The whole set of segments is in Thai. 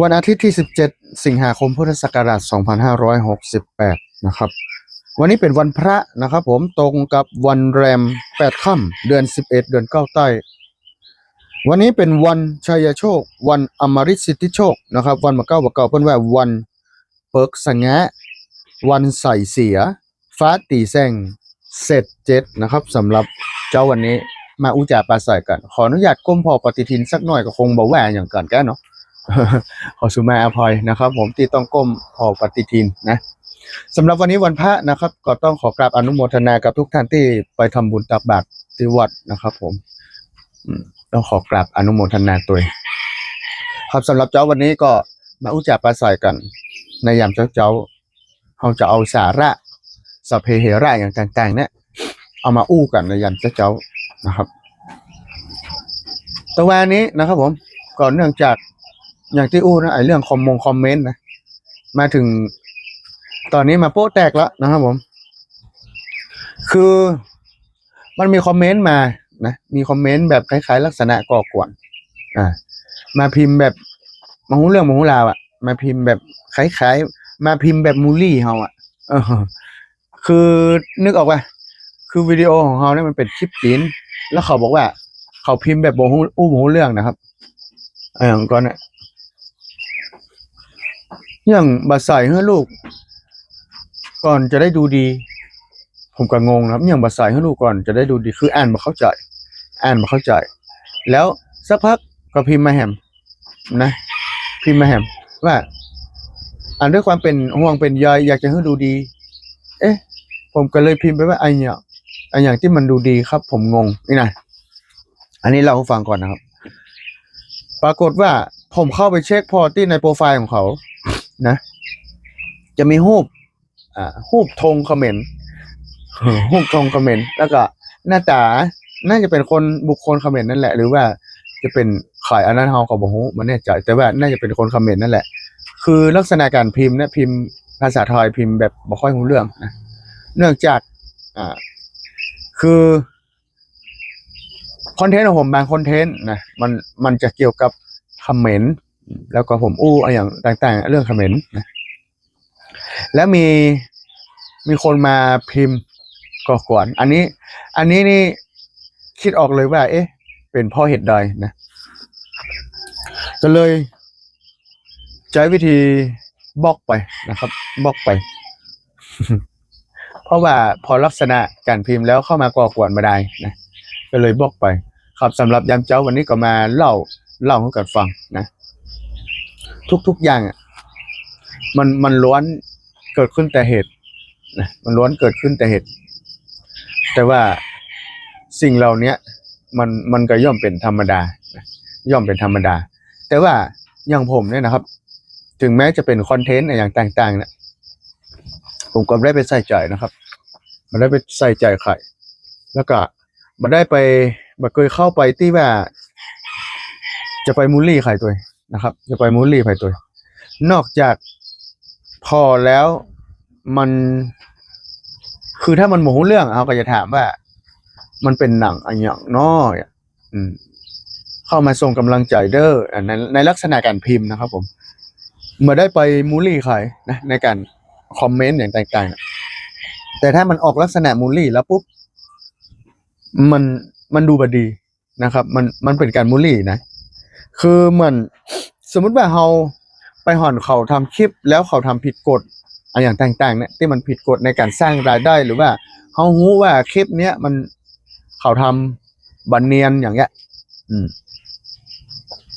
วันอาทิตย์ที่ 17 สิงหาคมพุทธศักราช 2568 นะครับ วันนี้เป็นวันพระนะครับผมตรงกับวันแรม 8 ค่ำเดือน 11 เดือน 9 ใต้ วันนี้เป็นวันชัยโชค วันอมฤตสิทธิโชคนะครับ วันมาเก้าบะเก้าเพิ่นว่าวันเปิกสังแงะวันใส่เสีย ฟ้าตีแซงเสร็จเจ็ดนะครับสำหรับเจ้าวันนี้มาอุจาปราศัยกัน ขออนุญาตก้มพอปฏิทินสักหน่อยก็คงบ่แหวอย่างกันแกเนาะ ขอสุมาอภัยนะครับ ผมที่ต้องก้มพอปฏิทินนะสำหรับวันนี้วันพระนะครับ ก็ต้องขอกราบอนุโมทนากับทุกท่านที่ไปทำบุญตักบาตรที่วัดนะครับ ผมต้องขอกราบอนุโมทนาตัวครับสำหรับเจ้าวันนี้ก็มาอุจจาราศัยกัน ในยามเจ้าเจ้าเราจะเอาสาระสพเพเหระอย่างต่างๆเนี่ยเอามาอู้กันในยามเจ้าเจ้านะครับ แตะวันนี้นะครับ ผมก่อนเนื่องจาก อย่างที่อู้นะไอเรื่องคอมมงคอมเมนต์นะมาถึง ตอนนี้มาโป๊ะแตกแล้วนะครับผม คือมันมีคอมเมนต์มานะมีคอมเมนต์แบบคล้ายๆ ลักษณะก่อกวนอ่า มาพิมพ์แบบมาหูเรื่องมาหูราวอะมาพิมพ์แบบคล้ายๆ มาพิมพ์แบบมูลี่เฮาอะเออคือนึกออกป่ะคือวิดีโอของเขาเนี่ยมันเป็นคลิปจีนแล้วเขาบอกว่า เขาพิมพ์แบบโมหูอู้โมหูเรื่องนะครับอ้ของก่อนเนี่ย อย่างบัดใส่ให้ลูก ก่อนจะได้ดูดี ผมก็งงนะครับอย่างบัดใส่ให้ลูกก่อนจะได้ดูดีคืออ่านมาเข้าใจ อ่านมาเข้าใจ แล้วสักพักก็พิมพ์มาแหมนะ พิมพ์มาแหมว่า อ่านด้วยความเป็นห่วงเป็นใยอยากจะให้ดูดี เอ๊ะ ผมก็เลยพิมพ์ไปว่าไอเนี่ยไออย่างที่มันดูดีครับ ผมงงนี่นะอันนี้เราฟังก่อนนะครับ ปรากฏว่าผมเข้าไปเช็คพอที่ในโปรไฟล์ของเขา นะ จะมีรูปอ่ารูปธงคอมเขมนต์รูปธงคอมเขมนต์แล้วก็หน้าตาน่าจะเป็นคนบุคคลคอมเขมนต์นั่นแหละ หรือว่าจะเป็นขายอันนั้นเฮาก็บ่ฮู้มันแน่ใจแต่ว่าน่าจะเป็นคนคอมเขมนต์นั่นแหละ คือลักษณะการพิมพ์เนี่ยพิมพ์ภาษาไทยพิมพ์แบบบ่ค่อยรู้เรื่องนะเนื่องจากอ่าคือคอนเทนต์ของผมบางคอนเทนต์นะมันมันจะเกี่ยวกับคอมเมนต์ แล้วก็ผมอู้อะไรอย่างต่างๆ เรื่องคอมเขมนต์นะแล้วมีมีคนมาพิมพ์ก่อกวน อันนี้ อันนี้นี่คิดออกเลยว่า เอ๊ะ เป็นพ่อเหตุใดนะก็เลยใช้วิธีบล็อกไปนะครับบล็อกไป เพราะว่าพอลักษณะการพิมพ์แล้วเข้ามาก่อกวนมาได้นะก็เลยบล็อกไป ครับสำหรับยามเจ้าวันนี้ก็มาเล่าเล่าให้กันฟังนะ ทุก ๆ อย่างอะมันมันล้วนเกิดขึ้นแต่เหตุนะมันล้วนเกิดขึ้นแต่เหตุ แต่ว่าสิ่งเหล่านี้มันมันก็ย่อมเป็นธรรมดา ย่อมเป็นธรรมดา แต่ว่าอย่างผมเนี่ยนะครับ ถึงแม้จะเป็นคอนเทนต์อย่างต่างๆเนี่ยผมก็ไม่ได้ไปใส่ใจนะครับไมันได้ไปใส่ใจใครแล้วก็มาได้ไปมาเคยเข้าไปที่ว่า จะไปมูลลี่ใครตัวเอง นะครับจะไปมูลลี่ใครตัวนอกจากพอแล้วมัน คือถ้ามันโมโหเรื่องเขาก็จะถามว่า มันเป็นหนังอะไรอย่างน้อยอืม เข้ามาส่งกำลังใจเด้อในในลักษณะการพิมพ์นะครับ ผมเมื่อได้ไปมูลลี่ใครนะในการคอมเมนต์อย่างต่างๆแต่ถ้ามันออกลักษณะมูลลี่แล้วปุ๊บมันมันดูบดีนะครับ มันมันเป็นการมูลลี่นะ คือเหมือน สมมุติว่าเราไปห่อนเขาทำคลิปแล้วเขาทำผิดกฎอะไรอย่างต่างๆเนี่ยที่มันผิดกฎในการสร้างรายได้หรือว่าเขารู้ว่าคลิปเนี้ยมันเขาทำบันเนียนอย่างเงี้ย อืม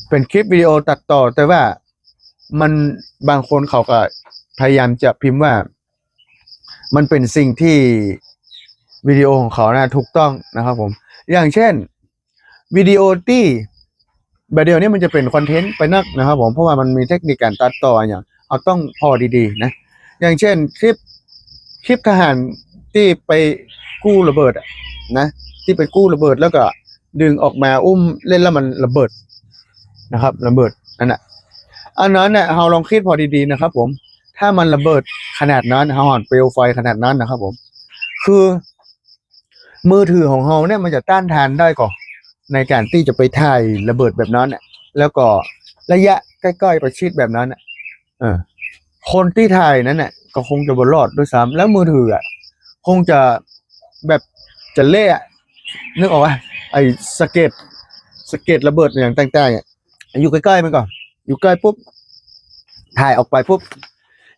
เป็นคลิปวิดีโอตัดต่อ แต่ว่ามันบางคนเขาก็พยายามจะพิมพ์ว่า มันเป็นสิ่งที่วิดีโอของเขานะถูกต้องนะครับผม อย่างเช่นวิดีโอที่ แบบเดียวนี้มันจะเป็นคอนเทนต์ไปนักนะครับผมเพราะว่ามันมีเทคนิคการตัดต่ออย่างเอาต้องพอดีๆนะอย่างเช่นคลิปคลิปทหารที่ไปกู้ระเบิดนะที่ไปกู้ระเบิดแล้วก็ดึงออกมาอุ้มเล่นแล้วมันระเบิดนะครับ ระเบิดนั่นแหละอันนั้นเนี่ยเราลองคิดพอดีๆนะครับ ผม ถ้ามันระเบิดขนาดนั้นเราหอนเปลวไฟขนาดนั้นนะครับ ผม คือ มือถือของเราเนี่ยมันจะต้านทานได้ก่อน ในการที่จะไปถ่ายระเบิดแบบนั้นเนี่ยแล้วก็ระยะใกล้ๆประชิดแบบนั้นน่ะเออคนที่ถ่ายนั้นน่ะก็คงจะบรอดด้วยซ้ำแล้วมือถืออะคงจะแบบจะเละนึกออกว่าไอ้สเก็ตสเก็ตระเบิดอย่างต่างๆอะอยู่ใกล้ๆมันก่อนอยู่ใกล้ปุ๊บถ่ายออกไปปุ๊บ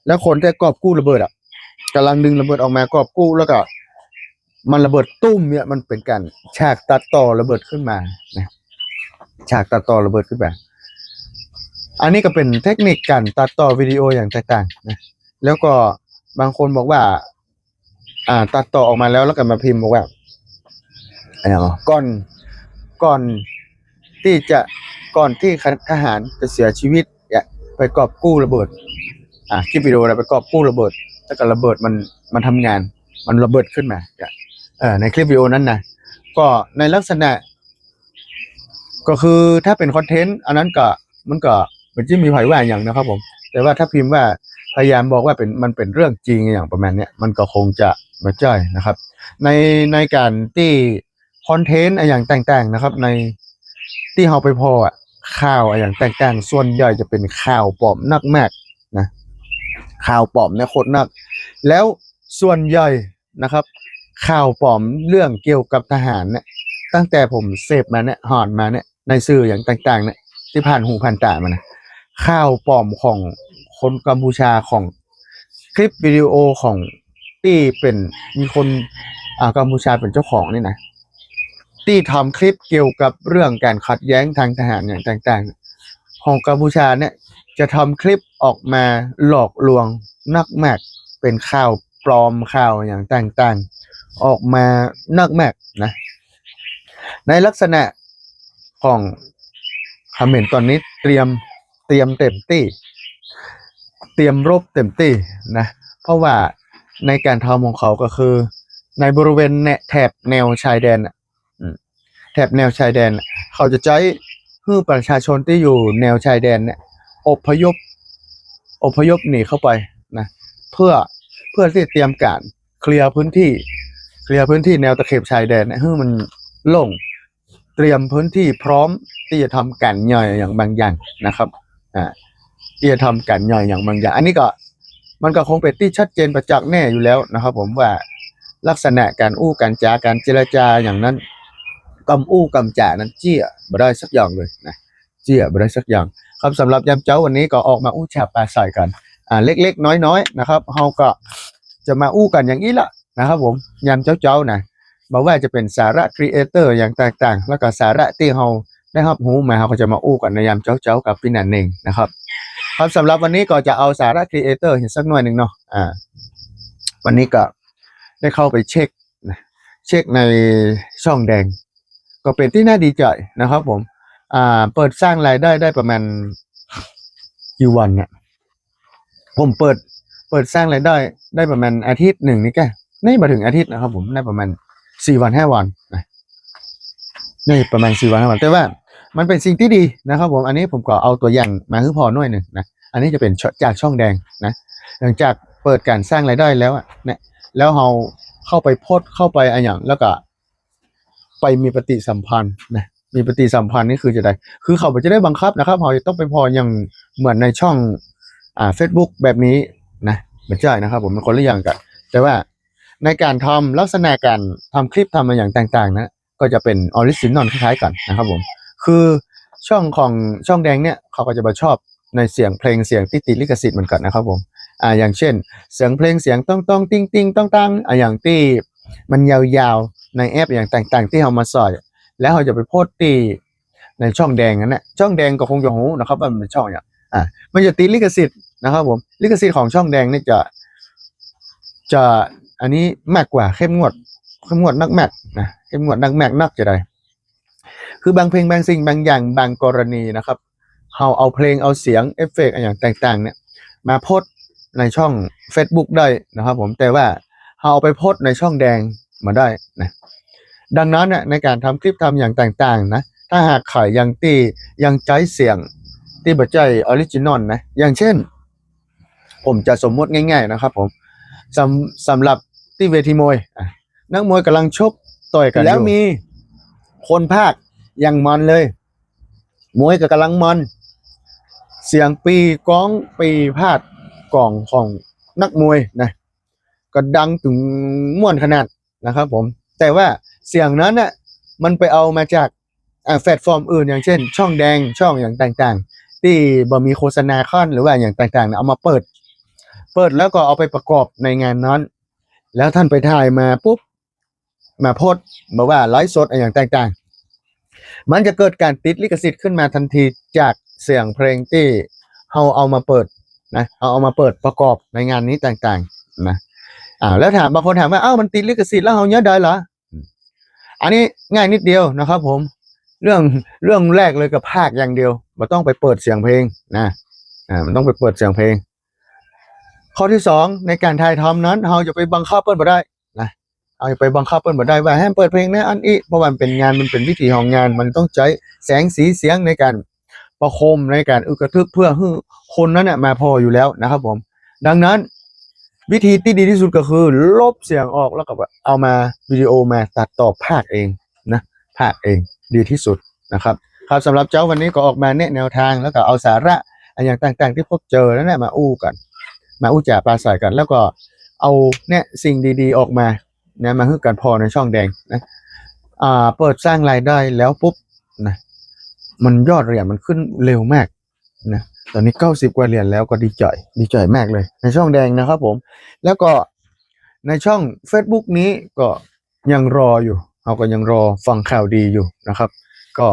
แล้วคนที่กอบกู้ระเบิดอะกำลังดึงระเบิดออกมากอบกู้แล้วก็ มันระเบิดตุ้มเนี่ยมันเป็นการฉากตัดต่อระเบิดขึ้นมานะฉากตัดต่อระเบิดขึ้นมาอันนี้ก็เป็นเทคนิคการตัดต่อวิดีโออย่างแตกต่างนะแล้วก็บางคนบอกว่า อ่า ตัดต่อออกมาแล้วแล้วก็มาพิมพ์บอกว่าอะไรอะก่อนก่อนที่จะก่อนที่ทหารจะเสียชีวิตเนี่ยไปกอบกู้ระเบิด อ่าคลิปวิดีโออะไรไปกอบกู้ระเบิดแล้วก็ระเบิดมันมันทำงาน มันระเบิดขึ้นมาเนี่ย ในคลิปวิดีโอนั้นนะก็ในลักษณะ ก็คือถ้าเป็นคอนเทนต์อันนั้นก็มันก็มันจะมีไผว่าอย่างนะครับผม แต่ว่าถ้าพิมพ์ว่าพยายามบอกว่าเป็นมันเป็นเรื่องจริงอย่างประมาณเนี้ยมันก็คงจะไม่ใช่นะครับ ในในการที่คอนเทนต์อย่างต่างๆนะครับ ในที่เราไปพออะข่าวอะไรอย่างต่างๆ ส่วนใหญ่จะเป็นข่าวปลอมนักมากนะข่าวปลอมเนี่ยโคตรนัก แล้วส่วนใหญ่นะครับ ข่าวปลอมเรื่องเกี่ยวกับทหารเนี่ยตั้งแต่ผมเสพมาเนี่ยหอนมาเนี่ยในสื่ออย่างต่างๆเนี่ยที่ผ่านหูผ่านตามานะข่าวปลอมของคนกัมพูชาของคลิปวิดีโอของที่เป็นมีคนอ่ากัมพูชาเป็นเจ้าของนี่นะที่ทำคลิปเกี่ยวกับเรื่องการขัดแย้งทางทหารอย่างต่างๆ ของกัมพูชาเนี่ยจะทำคลิปออกมาหลอกลวงนักแมกเป็นข่าวปลอมข่าวอย่างต่างๆ ออกมานักแมกนะ ในลักษณะของคอมเมนตอนนี้เตรียมเตรียมเต็มที่ เตรียมรบเต็มที่นะ เพราะว่าในการทำของเขาก็คือ ในบริเวณแนแถบแนวชายแดนแถบแนวชายแดน เขาจะใช้ให้ประชาชนที่อยู่แนวชายแดนเนี่ยอพยพอพยพหนีเข้าไปนะเพื่อเพื่อที่เตรียมการเคลียร์พื้นที่ เคลียร์พื้นที่แนวตะเข็บชายแดนให้มันโล่งเตรียมพื้นที่พร้อมที่จะทำการย่อยอย่างบางอย่างนะครับอ่าที่จะทำการย่อยอย่างบางอย่าง อันนี้ก็มันก็คงเป็นที่ชัดเจนประจักษ์แน่อยู่แล้วนะครับ ผมว่าลักษณะการอู้การจาการเจรจาอย่างนั้นกำอู้กำจานั้นเจี้ยบ่ได้สักอย่างเลยนะเจี้ยบ่ได้สักอย่าง ครับสำหรับยามเจ้าวันนี้ก็ออกมาอู้แฉบปลาใส่กันอ่าเล็กๆ น้อยๆนะครับเฮาก็จะมาอู้กันอย่างนี้ละ นะครับผมยามเจ้าๆนะบอกว่าจะเป็นสาระครีเอเตอร์อย่างต่างๆ แล้วก็สาระที่เฮาได้รับรู้มาเฮาก็จะมาอู้กันในยามเจ้าๆกับพี่นันเองนะครับครับสำหรับวันนี้ก็จะเอาสาระครีเอเตอร์เห็นสักหน่อยหนึ่งเนาะอ่าวันนี้ก็ได้เข้าไปเช็คเช็คในช่องแดง ก็เป็นที่น่าดีใจนะครับผมอ่าเปิดสร้างรายได้ได้ประมาณกี่วันเนี่ยผมเปิดเปิดสร้างรายได้ได้ประมาณอาทิตย์หนึ่งนี่แก ไม่มาถึงอาทิตย์นะครับ ผมได้ประมาณสี่วันห้าวันนะนี่ประมาณสี่วันห้าวัน แต่ว่ามันเป็นสิ่งที่ดีนะครับผมอันนี้ผมก็เอาตัวอย่างมาให้พอหน่อยหนึ่งนะอันนี้จะเป็นจากช่องแดงนะหลังจากเปิดการสร้างรายได้แล้วอะแล้วเราเข้าไปโพสเข้าไปอะไรอย่างแล้วก็ ไปมีปฏิสัมพันธ์นะมีปฏิสัมพันธ์นี่คือจะได้ คือเขาจะได้บังคับนะครับเราจะต้องไปพออย่างเหมือนในช่องอ่า Facebook แบบนี้นะไม่ใช่นะครับ ผมมันคนละอย่างกัน แต่ว่า ในการทำลักษณะการทำคลิปทำอะไรอย่างต่างๆ นะ ก็จะเป็นออริจินอลคล้ายๆกันนะครับผม คือช่องของช่องแดงเนี่ยเขาก็จะมาชอบในเสียงเพลงเสียงที่ติดลิขสิทธิ์เหมือนกันนะครับผม อ่าอย่างเช่น เสียงเพลงเสียงต้องต้องติ้งติ้งต้องตั้งอ่าอย่างที่มันยาวๆในแอปอย่างต่างๆ ที่เรามาใส่แล้วเราจะไปโพสต์ที่ในช่องแดงนั่นแหละช่องแดงก็คงจะรู้นะครับว่ามันเป็นช่องอย่างอ่ามันจะติดลิขสิทธิ์นะครับผมลิขสิทธิ์ของช่องแดงนี่จะจะ อันนี้มากกว่าเข้มงวดเข้มงวดนักแมกนะเข้มงวดนักแมกนักจะได้คือบางเพลงบางสิ่งบางอย่างบางกรณีนะครับเราเอาเพลงเอาเสียงเอฟเฟกต์อะไรอย่างต่างๆ เนี่ย มาโพสในช่อง Facebook ได้นะครับ ผมแต่ว่าเราเอาไปโพสในช่องแดงมาได้นะดังนั้นเนี่ยในการทำคลิปทำอย่างต่างๆนะถ้าหากขายยังตียังใจเสียงที่บัจใจออริจินอลนะอย่างเช่น ผมจะสมมติง่าย ๆนะครับ ผมสำสำหรับ ที่เวทีมวยอะนักมวยกำลังชกต่อยกันแล้วมีคนภาคอย่างมันเลย มวยก็กำลังมัน เสียงปีก้องปีพาดกล่องของนักมวยนะก็ดังถึงม่วนขนาดนะครับผม แต่ว่าเสียงนั้นน่ะมันไปเอามาจากอ่าแพลตฟอร์มอื่นอย่างเช่น ช่องแดงช่องอย่างต่างๆ ที่บ่มีโฆษณาค่อนหรือว่าอย่างต่างๆเนี่ยเอามาเปิด เปิดแล้วก็เอาไปประกอบในงานนั้น แล้วท่านไปถ่ายมาปุ๊บมาโพสต์บอกว่าไลฟ์สดอะไรอย่างต่างๆ มันจะเกิดการติดลิขสิทธิ์ขึ้นมาทันทีจากเสียงเพลงที่เราเอามาเปิดนะเอาเอามาเปิดประกอบในงานนี้ต่างๆนะอ่าแล้วถามบางคนถามว่าเอ้ามันติดลิขสิทธิ์แล้วเราเนี้ยได้เหรออันนี้ง่ายนิดเดียวนะครับ ผม เรื่องเรื่องแรกเลยกับภาคอย่างเดียวมันต้องไปเปิดเสียงเพลงนะอ่ามันต้องไปเปิดเสียงเพลง ข้อที่สองในการถ่ายทำนั้นเราจะไปบังคับเปิ้ลบ่ได้นะเอาไปบังคับเปิ้ลบ่ได้ว่าให้เปิดเพลงนะอันอีเพราะวันเป็นงานมันเป็นวิธีของงาน มันต้องใช้แสงสีเสียงในการประโคมในการอึกระทึกเพื่อให้คนนั้นน่ะมาพออยู่แล้วนะครับผม ดังนั้นวิธีที่ดีที่สุดก็คือ ลบเสียงออกแล้วก็เอามาวิดีโอมาตัดต่อภาคเองนะภาคเองดีที่สุดนะครับ ครับสำหรับเจ้าวันนี้ก็ออกมาแนะแนวทางแล้วก็เอาสาระอันอย่างต่างๆ ที่พบเจอแล้วเนี่ยมาอู้กัน มาอู้จ่าปลาใส่กัน แล้วก็เอาเนี่ยสิ่งดีๆออกมาเนี่ยมาให้กันพอในช่องแดงนะอ่าเปิดสร้างรายได้แล้วปุ๊บนะมันยอดเหรียญมันขึ้นเร็วมากนะตอนนี้เก้าสิบกว่าเหรียญแล้วก็ดีใจดีใจมากเลย ในช่องแดงนะครับผม แล้วก็ในช่อง Facebook นี้ก็ยังรออยู่เราก็ยังรอฟังข่าวดีอยู่นะครับ ก็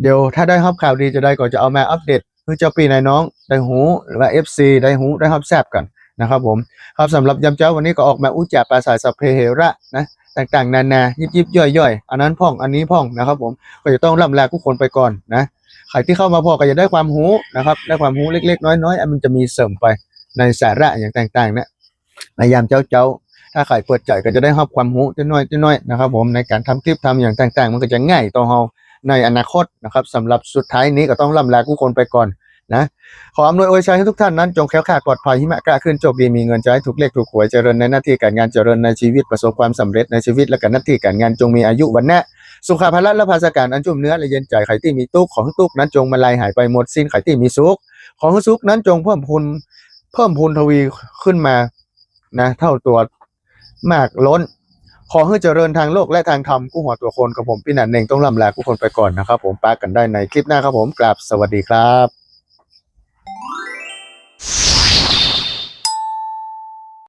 เดี๋ยวถ้าได้รับข่าวดีจะได้ก็จะเอามาอัปเดต เพื่อเจ้าปีนายน้องได้หูหรือว่า FC ได้หูได้รับแซบกันนะครับผมครับสำหรับยำเจ้าวันนี้ก็ออกมาอู้จ่าปลาสายสัพเพเหระนะต่างๆ นานายิบยิบย่อยย่อยๆอันนั้นพ่องอันนี้พ่องนะครับผมก็จะต้องล่ำลาทุกคนไปก่อนนะใครที่เข้ามาพอก็จะได้ความหูนะครับได้ความหูเล็ก ๆ น้อยๆอันมันจะมีเสริมไปในสาระอย่างต่างๆนะพยายามเจ้าเจ้าๆถ้าใครเปิดใจก็จะได้รับความหูน้อยๆน้อยนะครับผมในการทำคลิปทำอย่างต่างๆ มันก็จะง่ายต่อเรา ในอนาคตนะครับสำหรับสุดท้ายนี้ก็ต้องล่ำลาผู้คนไปก่อนนะขออำนวยอวยชัยให้ทุกท่านนั้นจงแคล้วคลาดปลอดภัยหิมะกล้าขึ้นโชคดีมีเงินใช้ถูกเลขถูกหวยเจริญในหน้าที่การงานเจริญในชีวิตประสบความสำเร็จในชีวิตและการหน้าที่การงานจงมีอายุวันแนะสุขภาพและภาสการอันจุ่มเนื้อและเย็นใจไข่ที่มีตุกของตุกนั้นจงมาลายหายไปหมดสิ้นไข่ที่มีสุขของสุขนั้นจงเพิ่มพูนเพิ่มพูนทวีขึ้นมานะเท่าตัวมากล้น ขอให้เจริญทางโลกและทางธรรมกู้หัวตัวคนกับผมพี่หนันเองต้องลำลาผู้คนไปก่อนนะครับผมปากันได้ในคลิปหน้าครับผมกราบสวัสดีครับ